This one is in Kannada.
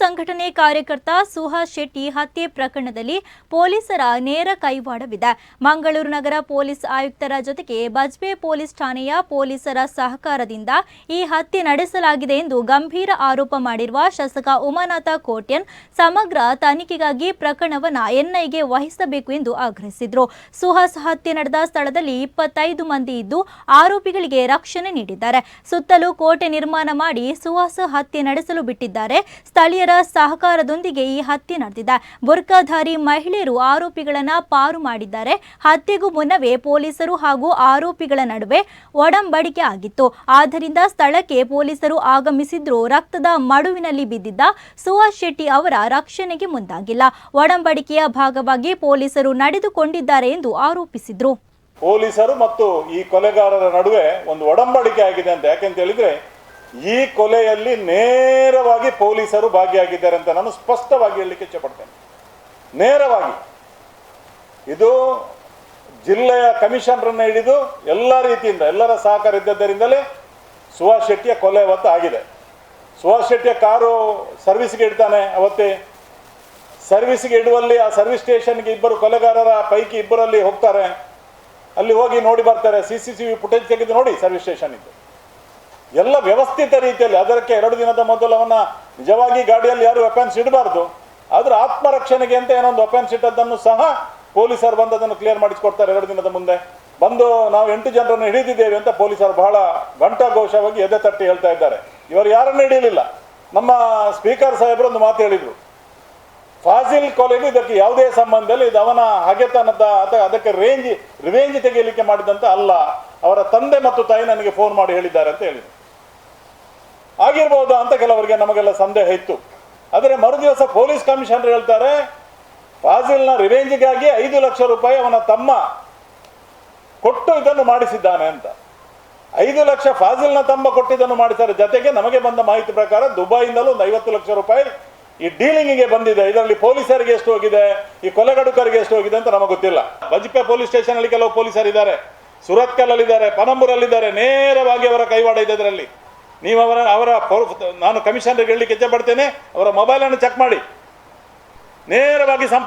ಸಂಘಟನೆ ಕಾರ್ಯಕರ್ತ ಸುಹಾಸ್ ಶೆಟ್ಟಿ ಹತ್ಯೆ ಪ್ರಕರಣದಲ್ಲಿ ಪೊಲೀಸರ ನೇರ ಕೈವಾಡವಿದೆ. ಮಂಗಳೂರು ನಗರ ಪೊಲೀಸ್ ಆಯುಕ್ತರ ಜೊತೆಗೆ ಬಜ್ಪೆ ಪೊಲೀಸ್ ಠಾಣೆಯ ಪೊಲೀಸರ ಸಹಕಾರದಿಂದ ಈ ಹತ್ಯೆ ನಡೆಸಲಾಗಿದೆ ಎಂದು ಗಂಭೀರ ಆರೋಪ ಮಾಡಿರುವ ಶಾಸಕ ಉಮಾನಾಥ ಕೋಟ್ಯನ್ ಸಮಗ್ರ ತನಿಖೆಗಾಗಿ ಪ್ರಕರಣವನ್ನ ಎನ್ಐಗೆ ವಹಿಸಬೇಕು ಎಂದು ಆಗ್ರಹಿಸಿದರು. ಸುಹಾಸ್ ಹತ್ಯೆ ನಡೆದ ಸ್ಥಳದಲ್ಲಿ ಇಪ್ಪತ್ತೈದು ಮಂದಿ ಇದ್ದು ಆರೋಪಿಗಳಿಗೆ ರಕ್ಷಣೆ ನೀಡಿದ್ದಾರೆ. ಸುತ್ತಲೂ ಕೋಟೆ ನಿರ್ಮಾಣ ಮಾಡಿ ಸುಹಾಸ್ ಹತ್ಯೆ ನಡೆಸಲು ಬಿಟ್ಟಿದ್ದಾರೆ. ಸ್ಥಳೀಯರ ಸಹಕಾರದೊಂದಿಗೆ ಈ ಹತ್ಯೆ ನಡೆದಿದೆ. ಬುರ್ಕಾಧಾರಿ ಮಹಿಳೆಯರು ಆರೋಪಿಗಳನ್ನ ಪಾರು ಮಾಡಿದ್ದಾರೆ. ಹತ್ಯೆಗೂ ಮುನ್ನವೇ ಪೊಲೀಸರು ಹಾಗೂ ಆರೋಪಿಗಳ ನಡುವೆ ಒಡಂಬಡಿಕೆ ಆಗಿತ್ತು. ಆದ್ದರಿಂದ ಸ್ಥಳಕ್ಕೆ ಪೊಲೀಸರು ಆಗಮಿಸಿದ್ರು. ರಕ್ತದ ಮಡುವಿನಲ್ಲಿ ಬಿದ್ದಿದ್ದ ಸುಹಾಸ್ ಶೆಟ್ಟಿ ಅವರ ರಕ್ಷಣೆಗೆ ಮುಂದಾಗಿಲ್ಲ. ಒಡಂಬಡಿಕೆಯ ಭಾಗವಾಗಿ ಪೊಲೀಸರು ನಡೆದುಕೊಂಡಿದ್ದಾರೆ ಎಂದು ಆರೋಪಿಸಿದ್ರು. ಪೊಲೀಸರು ಮತ್ತು ಈ ಕೊಲೆಗಾರರ ನಡುವೆ ಒಂದು ಒಡಂಬಡಿಕೆ ಆಗಿದೆ ಅಂತ ಯಾಕೆಂತ ಹೇಳಿದ್ರೆ ಈ ಕೊಲೆಯಲ್ಲಿ ನೇರವಾಗಿ ಪೊಲೀಸರು ಭಾಗಿಯಾಗಿದ್ದಾರೆ ಅಂತ ನಾನು ಸ್ಪಷ್ಟವಾಗಿ ಹೇಳಲಿಕ್ಕೆ ಇಚ್ಛಪಡ್ತೇನೆ. ನೇರವಾಗಿ. ಇದು ಜಿಲ್ಲೆಯ ಕಮಿಷನರನ್ನು ಹಿಡಿದು ಎಲ್ಲ ರೀತಿಯಿಂದ, ಎಲ್ಲರ ಸಹಕಾರ ಇದ್ದದ್ದರಿಂದಲೇ ಸುಹಾಸ್ ಶೆಟ್ಟಿಯ ಕೊಲೆ ಅವತ್ತು ಆಗಿದೆ. ಸುಹಾಸ್ ಶೆಟ್ಟಿಯ ಕಾರು ಸರ್ವಿಸ್ಗೆ ಇಡ್ತಾನೆ ಅವತ್ತೇ. ಸರ್ವಿಸ್ಗೆ ಇಡುವಲ್ಲಿ ಆ ಸರ್ವಿಸ್ ಸ್ಟೇಷನ್ಗೆ ಇಬ್ಬರು ಕೊಲೆಗಾರರ ಪೈಕಿ ಇಬ್ಬರಲ್ಲಿ ಹೋಗ್ತಾರೆ. ಅಲ್ಲಿ ಹೋಗಿ ನೋಡಿ ಬರ್ತಾರೆ. C C T V footage ತೆಗೆದು ನೋಡಿ ಸರ್ವಿಸ್ ಸ್ಟೇಷನ್ ಇದ್ದು. ಎಲ್ಲ ವ್ಯವಸ್ಥಿತ ರೀತಿಯಲ್ಲಿ, ಅದಕ್ಕೆ ಎರಡು ದಿನದ ಮೊದಲು ಅವನ ನಿಜವಾಗಿ ಗಾಡಿಯಲ್ಲಿ ಯಾರು ವೆಪನ್ಸ್ ಇಡಬಾರ್ದು. ಆದ್ರೆ ಆತ್ಮರಕ್ಷಣೆಗೆ ಅಂತ ಏನೊಂದು ವೆಪನ್ಸ್ ಇಟ್ಟದ್ದನ್ನು ಸಹ ಪೊಲೀಸರು ಬಂದು ಅದನ್ನು ಕ್ಲಿಯರ್ ಮಾಡಿಸಿಕೊಡ್ತಾರೆ ಎರಡು ದಿನದ ಮುಂದೆ. ಬಂದು ನಾವು ಎಂಟು ಜನರನ್ನು ಹಿಡಿದಿದ್ದೇವೆ ಅಂತ ಪೊಲೀಸರು ಬಹಳ ಘಂಟಾಘೋಷವಾಗಿ ಎದೆ ತಟ್ಟಿ ಹೇಳ್ತಾ ಇದ್ದಾರೆ. ಇವರು ಯಾರನ್ನು ಹಿಡಿಯಲಿಲ್ಲ ನಮ್ಮ ಸ್ಪೀಕರ್ ಸಾಹೇಬರು ಒಂದು ಮಾತು ಹೇಳಿದರು. ಫಾಸಿಲ್ ಕೊಲೆಗೂ ಇದಕ್ಕೆ ಯಾವುದೇ ಸಂಬಂಧ ಇಲ್ಲ ಇದು ಅವನ ಹಗೆತನದ ಅಥವಾ ಅದಕ್ಕೆ ರೇಂಜ್ ರಿವೇಂಜ್ ತೆಗೆಯಲಿಕ್ಕೆ ಮಾಡಿದಂತ ಅಲ್ಲ. ಅವರ ತಂದೆ ಮತ್ತು ತಾಯಿ ನನಗೆ ಫೋನ್ ಮಾಡಿ ಹೇಳಿದ್ದಾರೆ ಅಂತ ಹೇಳಿದ್ರು. ಆಗಿರ್ಬೋದಾ ಅಂತ ಕೆಲವರಿಗೆ ನಮಗೆಲ್ಲ ಸಂದೇಹ ಇತ್ತು. ಆದರೆ ಮರುದಿವಸ ಪೊಲೀಸ್ ಕಮಿಷನರ್ ಹೇಳ್ತಾರೆ, ಫಾಜಿಲ್ನ ರಿವೇಂಜ್ಗಾಗಿ ಐದು ಲಕ್ಷ ರೂಪಾಯಿ ಅವನ ತಮ್ಮ ಕೊಟ್ಟು ಇದನ್ನು ಮಾಡಿಸಿದ್ದಾನೆ ಅಂತ. ಐದು ಲಕ್ಷ ಫಾಜಿಲ್ನ ತಮ್ಮ ಕೊಟ್ಟಿದ್ದನ್ನು ಮಾಡಿದ್ದಾರೆ ಜೊತೆಗೆ ನಮಗೆ ಬಂದ ಮಾಹಿತಿ ಪ್ರಕಾರ ದುಬೈಯಿಂದಲೂ ಒಂದು ಐವತ್ತು ಲಕ್ಷ ರೂಪಾಯಿ ಈ ಡೀಲಿಂಗಿಗೆ ಬಂದಿದೆ. ಇದರಲ್ಲಿ ಪೊಲೀಸರಿಗೆ ಎಷ್ಟು ಹೋಗಿದೆ, ಈ ಕೊಲೆಗಡುಕರಿಗೆ ಎಷ್ಟು ಹೋಗಿದೆ ಅಂತ ನಮಗೆ ಗೊತ್ತಿಲ್ಲ. ಬಜ್ಪೆ ಪೊಲೀಸ್ ಸ್ಟೇಷನ್ ಅಲ್ಲಿ ಕೆಲವು ಪೊಲೀಸರು ಇದ್ದಾರೆ ಸುರತ್ಕಲ್ಲಲ್ಲಿದ್ದಾರೆ, ಪನಂಬೂರಲ್ಲಿದ್ದಾರೆ, ನೇರವಾಗಿ ಅವರ ಕೈವಾಡ ಇದೆ ಇದರಲ್ಲಿ. ನೀವು ಅವರ ಅವರ ನಾನು ಕಮಿಷನರ್ಗೆ ಹೇಳಲಿಕ್ಕೆ ಇಚ್ಛೆ ಪಡ್ತೇನೆ ಅವರ ಮೊಬೈಲನ್ನು ಚೆಕ್ ಮಾಡಿ. ನೇರವಾಗಿ ಸಂಪರ್ಕ